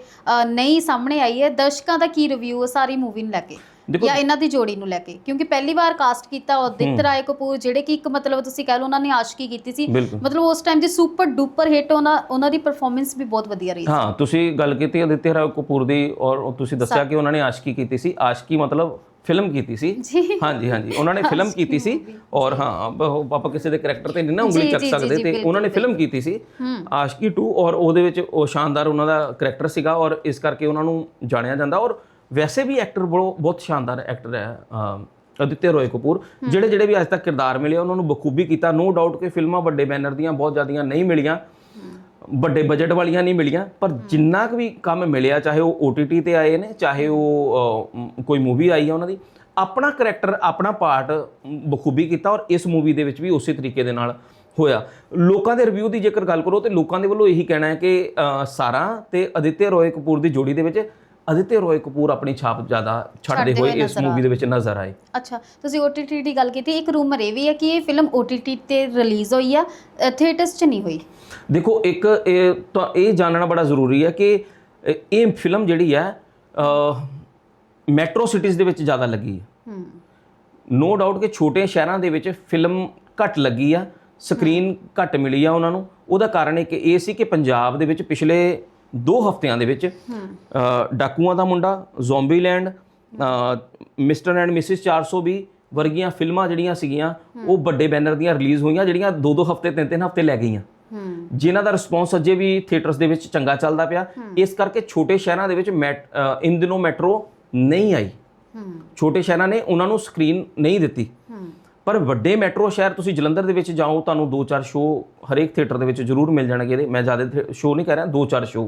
ਨਹੀਂ ਸਾਹਮਣੇ ਆਈ ਹੈ। ਦਰਸ਼ਕਾਂ ਦਾ ਕੀ ਰਿਵਿਊ ਹੈ ਸਾਰੀ ਮੂਵੀ ਨੂੰ ਲੈ ਕੇ? ਦੇਖੋ- ਜਾਂ ਇਹਨਾਂ ਦੀ ਜੋੜੀ ਨੂੰ ਲੈ ਕੇ ਕਿਉਂਕਿ ਪਹਿਲੀ ਵਾਰ ਕਾਸਟ ਕੀਤਾ ਉਦਿਤ ਰਾਏ ਕਪੂਰ ਜਿਹੜੇ ਕਿ ਇੱਕ ਮਤਲਬ ਤੁਸੀਂ ਕਹਿ ਲਓ ਉਹਨਾਂ ਨੇ ਆਸ਼ਕੀ ਕੀਤੀ ਸੀ ਮਤਲਬ ਉਸ ਟਾਈਮ ਦੀ ਸੁਪਰ ਡੂਪਰ ਹਿੱਟ ਉਹਨਾਂ ਉਹਨਾਂ ਦੀ ਪਰਫਾਰਮੈਂਸ ਵੀ ਬਹੁਤ ਵਧੀਆ ਰਹੀ ਹਾਂ ਤੁਸੀਂ ਗੱਲ ਕੀਤੀ ਅਦਿੱਤਿਆ ਰਾਓ ਕਪੂਰ ਦੀ ਔਰ ਤੁਸੀਂ ਦੱਸਿਆ ਕਿ ਉਹਨਾਂ ਨੇ ਆਸ਼ਕੀ ਕੀਤੀ ਸੀ ਆਸ਼ਕੀ ਮਤਲਬ ਫਿਲਮ ਕੀਤੀ ਸੀ। ਹਾਂਜੀ ਹਾਂਜੀ ਉਹਨਾਂ ਨੇ ਫਿਲਮ ਕੀਤੀ ਸੀ ਔਰ ਹਾਂ ਆਪਾਂ ਕਿਸੇ ਦੇ ਕਰੈਕਟਰ ਤੇ ਨਹੀਂ ਨਾ ਉਂਗਲੀ ਚੱਕ ਸਕਦੇ ਤੇ ਉਹਨਾਂ ਨੇ ਫਿਲਮ ਕੀਤੀ ਸੀ। ਆਸ਼ਕੀ 2 ਔਰ ਉਹਦੇ ਵਿੱਚ ਉਹ ਸ਼ਾਨਦਾਰ ਉਹਨਾਂ ਦਾ ਕਰੈਕਟਰ ਸੀਗਾ ਔਰ ਇਸ ਕਰਕੇ ਉਹਨਾਂ ਨੂੰ ਜਾਣਿਆ ਜਾਂਦਾ ਔਰ ਵੈਸੇ ਵੀ ਐਕਟਰ ਬਹੁਤ ਸ਼ਾਨਦਾਰ ਐਕਟਰ ਹੈ ਅਮ, ਅਦਿੱਤਿਆ ਰੋਏ ਕਪੂਰ। ਜਿਹੜੇ ਜਿਹੜੇ ਵੀ ਅੱਜ ਤੱਕ ਕਿਰਦਾਰ ਮਿਲੇ ਉਹਨਾਂ ਨੂੰ ਬਖੂਬੀ ਕੀਤਾ। ਨੋ ਡਾਊਟ ਕਿ ਫਿਲਮਾਂ ਵੱਡੇ ਬੈਨਰ ਦੀਆਂ ਬਹੁਤ ਜ਼ਿਆਦੀਆਂ ਨਹੀਂ ਮਿਲੀਆਂ। ਵੱਡੇ ਬਜਟ ਵਾਲੀਆਂ ਨਹੀਂ ਮਿਲੀਆਂ। ਪਰ ਜਿੰਨਾ ਕੁ ਵੀ ਕੰਮ ਮਿਲਿਆ ਚਾਹੇ ਉਹ OTT ਤੇ ਆਏ ਨੇ ਚਾਹੇ ਉਹ ਕੋਈ ਮੂਵੀ ਆਈ ਹੈ ਉਹਨਾਂ ਦੀ ਆਪਣਾ ਕਰੈਕਟਰ ਆਪਣਾ ਪਾਰਟ ਬਖੂਬੀ ਕੀਤਾ ਔਰ ਇਸ ਮੂਵੀ ਦੇ ਵਿੱਚ ਵੀ ਉਸੇ ਤਰੀਕੇ ਦੇ ਨਾਲ ਹੋਇਆ। ਲੋਕਾਂ ਦੇ ਰਿਵਿਊ ਦੀ ਜੇਕਰ ਗੱਲ ਕਰੋ ਤੇ ਲੋਕਾਂ ਦੇ ਵੱਲੋਂ ਇਹੀ ਕਹਿਣਾ ਹੈ ਕਿ ਸਾਰਾ ਤੇ ਅਦਿੱਤਿਆ ਰੋਏ ਕਪੂਰ ਦੀ ਜੋੜੀ ਦੇ ਵਿੱਚ ਅਦਿੱਤਿਆ ਰੋਏ ਕਪੂਰ ਆਪਣੀ ਛਾਪ ਜ਼ਿਆਦਾ ਛੱਡਦੇ ਹੋਏ ਇਸ ਮੂਵੀ ਦੇ ਵਿੱਚ ਨਜ਼ਰ ਆਏ। ਅੱਛਾ ਤੁਸੀਂ OTT ਦੀ ਗੱਲ ਕੀਤੀ ਇੱਕ ਰੂਮਰ ਇਹ ਵੀ ਹੈ ਕਿ ਇਹ ਫਿਲਮ OTT ਤੇ ਰਿਲੀਜ਼ ਹੋਈ ਆ ਥੀਏਟਰਸ 'ਚ ਨਹੀਂ ਹੋਈ। ਦੇਖੋ ਇੱਕ ਇਹ ਤਾਂ ਇਹ ਜਾਣਨਾ ਬੜਾ ਜ਼ਰੂਰੀ ਹੈ ਕਿ ਇਹ- ਇਹ ਫਿਲਮ ਜਿਹੜੀ ਹੈ ਮੈਟਰੋ ਸਿਟੀਜ਼ ਦੇ ਵਿੱਚ ਜ਼ਿਆਦਾ ਲੱਗੀ ਹੈ। ਹੂੰ। ਨੋ ਡਾਊਟ ਕਿ ਛੋਟੇ ਸ਼ਹਿਰਾਂ ਦੇ ਵਿੱਚ ਫਿਲਮ ਘੱਟ ਲੱਗੀ ਆ ਸਕਰੀਨ ਘੱਟ ਮਿਲੀ ਆ ਉਹਨਾਂ ਨੂੰ। ਉਹਦਾ ਕਾਰਨ ਇੱਕ ਇਹ ਸੀ ਕਿ ਪੰਜਾਬ ਦੇ ਵਿੱਚ ਪਿਛਲੇ 2 ਹਫ਼ਤਿਆਂ ਦੇ ਵਿੱਚ ਡਾਕੂਆਂ ਦਾ ਮੁੰਡਾ ਜ਼ੋਂਬੀਲੈਂਡ ਮਿਸਟਰ ਐਂਡ ਮਿਸਿਸ 420 ਵਰਗੀਆਂ ਫਿਲਮਾਂ ਜਿਹੜੀਆਂ ਸੀਗੀਆਂ ਉਹ ਵੱਡੇ ਬੈਨਰ ਦੀਆਂ ਰਿਲੀਜ਼ ਹੋਈਆਂ ਜਿਹੜੀਆਂ 2-2 ਹਫ਼ਤੇ 3-3 ਹਫ਼ਤੇ ਲੈ ਗਈਆਂ। ਜਿਨ੍ਹਾਂ ਦਾ ਰਿਸਪੌਂਸ ਅਜੇ ਵੀ ਥੀਏਟਰਸ ਦੇ ਵਿੱਚ ਚੰਗਾ ਚੱਲਦਾ ਪਿਆ। ਇਸ ਕਰਕੇ ਛੋਟੇ ਸ਼ਹਿਰਾਂ ਦੇ ਵਿੱਚ ਇਨ ਦਿਨੋਂ ਮੈਟਰੋ ਨਹੀਂ ਆਈ। ਛੋਟੇ ਸ਼ਹਿਰਾਂ ਨੇ ਉਹਨਾਂ ਨੂੰ ਸਕਰੀਨ ਨਹੀਂ ਦਿੱਤੀ। ਪਰ ਵੱਡੇ ਮੈਟਰੋ ਸ਼ਹਿਰ ਤੁਸੀਂ ਜਲੰਧਰ ਦੇ ਵਿੱਚ ਜਾਓ ਤੁਹਾਨੂੰ 2-4 ਸ਼ੋਅ ਹਰੇਕ ਥੀਏਟਰ ਦੇ ਵਿੱਚ ਜ਼ਰੂਰ ਮਿਲ ਜਾਣਗੇ ਇਹਦੇ। ਮੈਂ ਜ਼ਿਆਦਾ ਸ਼ੋਅ ਨਹੀਂ ਕਰ ਰਿਹਾ 2-4 ਸ਼ੋਅ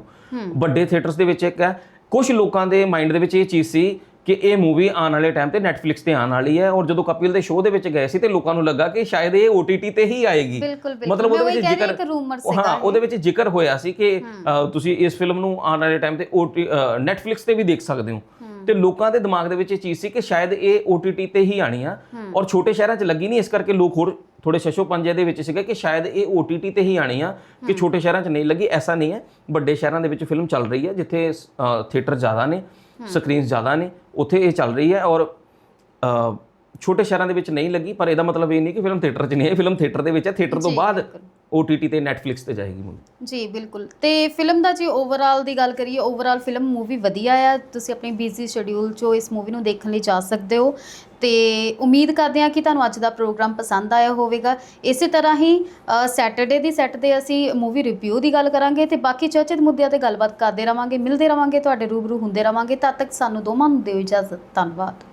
ਵੱਡੇ ਥੀਏਟਰਸ ਦੇ ਵਿੱਚ ਇੱਕ ਹੈ। ਕੁਝ ਲੋਕਾਂ ਦੇ ਮਾਈਂਡ ਦੇ ਵਿੱਚ ਇਹ ਚੀਜ਼ ਸੀ ਕਿ ਇਹ ਮੂਵੀ ਆਉਣ ਵਾਲੇ ਟਾਈਮ ਤੇ Netflix ਤੇ ਆਉਣ ਵਾਲੀ ਹੈ ਔਰ ਜਦੋਂ ਕਪਿਲ ਦੇ ਸ਼ੋਅ ਦੇ ਵਿੱਚ ਗਏ ਸੀ ਤੇ ਲੋਕਾਂ ਨੂੰ ਲੱਗਾ ਕਿ ਸ਼ਾਇਦ ਇਹ OTT ਤੇ ਹੀ ਆਏਗੀ। ਮਤਲਬ ਉਹਦੇ ਉਹੀ ਵਿੱਚ ਜ਼ਿਕਰ ਹਾਂ। ਉਹਦੇ ਵਿੱਚ ਜ਼ਿਕਰ ਹੋਇਆ ਸੀ ਕਿ ਤੁਸੀਂ ਇਸ ਫਿਲਮ ਨੂੰ ਆਉਣ ਵਾਲੇ ਟਾਈਮ ਤੇ Netflix ਤੇ ਵੀ ਦੇਖ ਸਕਦੇ ਹੋ। ਤੇ ਲੋਕਾਂ ਦੇ ਦਿਮਾਗ ਦੇ ਵਿੱਚ ਇਹ ਚੀਜ਼ ਸੀ ਕਿ ਸ਼ਾਇਦ ਇਹ OTT ਤੇ ਹੀ ਆਣੀ ਆ। ਔਰ ਛੋਟੇ ਸ਼ਹਿਰਾਂ 'ਚ ਲੱਗੀ ਨਹੀਂ ਇਸ ਕਰਕੇ ਲੋਕ ਹੋਰ ਥੋੜੇ ਸ਼ਸ਼ੋ ਪੰਜੇ ਦੇ ਵਿੱਚ ਸੀਗੇ ਕਿ ਸ਼ਾਇਦ ਇਹ OTT ਤੇ ਹੀ ਆਣੀ ਆ ਕਿ ਛੋਟੇ ਸ਼ਹਿਰਾਂ 'ਚ ਨਹੀਂ ਲੱਗੀ ਐਸਾ ਨਹੀਂ ਹੈ। ਵੱਡੇ ਸ਼ਹਿਰਾਂ ਦੇ ਵਿੱਚ ਫਿਲਮ ਚੱਲ ਰਹੀ ਹੈ ਜਿੱਥੇ ਥੀਏਟਰ ਜ਼ਿਆਦਾ ਨੇ ਸਕਰੀਨਸ ਜ਼ਿਆਦਾ ਨੇ ਉੱਥੇ ਇਹ ਚੱਲ ਰਹੀ ਹੈ ਔਰ ਛੋਟੇ ਸ਼ਹਿਰਾਂ ਦੇ ਵਿੱਚ ਨਹੀਂ ਲੱਗੀ ਪਰ ਇਹਦਾ ਮਤਲਬ ਇਹ ਨਹੀਂ ਕਿ ਫਿਲਮ ਥੀਏਟਰ 'ਚ ਨਹੀਂ ਹੈ ਫਿਲਮ ਥੀਏਟਰ ਦੇ ਵਿੱਚ ਹੈ। ਥੀਏਟਰ ਤੋਂ ਬਾਅਦ OTT ਤੇ Netflix ਤੇ ਜਾਏਗੀ ਮੂਵੀ ਜੀ, ਬਿਲਕੁਲ। ਤੇ ਫਿਲਮ ਦਾ ਜੇ ਓਵਰਆਲ ਦੀ ਗੱਲ ਕਰੀਏ ਓਵਰਆਲ ਫਿਲਮ ਮੂਵੀ ਵਧੀਆ ਆ। ਤੁਸੀਂ ਆਪਣੀ ਬਿਜ਼ੀ ਸ਼ਡਿਊਲ 'ਚੋਂ ਇਸ ਮੂਵੀ ਨੂੰ ਦੇਖਣ ਲਈ ਜਾ ਸਕਦੇ ਹੋ। ਤੇ ਉਮੀਦ ਕਰਦੇ ਹਾਂ ਕਿ ਤੁਹਾਨੂੰ ਅੱਜ ਦਾ ਪ੍ਰੋਗਰਾਮ ਪਸੰਦ ਆਇਆ ਹੋਵੇਗਾ। ਇਸੇ ਤਰ੍ਹਾਂ ਹੀ ਸੈਟਰਡੇ ਦੀ ਸੈੱਟ ਤੇ ਅਸੀਂ ਮੂਵੀ ਰਿਵਿਊ ਦੀ ਗੱਲ ਕਰਾਂਗੇ ਤੇ ਬਾਕੀ ਚਰਚਿਤ ਮੁੱਦਿਆਂ ਤੇ ਗੱਲਬਾਤ ਕਰਦੇ ਰਵਾਂਗੇ, ਮਿਲਦੇ ਰਵਾਂਗੇ, ਤੁਹਾਡੇ ਰੂਬਰੂ ਹੁੰਦੇ ਰਵਾਂਗੇ। ਤਦ ਤੱਕ ਸਾਨੂੰ ਦੋਵਾਂ ਨੂੰ ਦਿਓ ਇਜਾਜ਼ਤ। ਧੰਨਵਾਦ।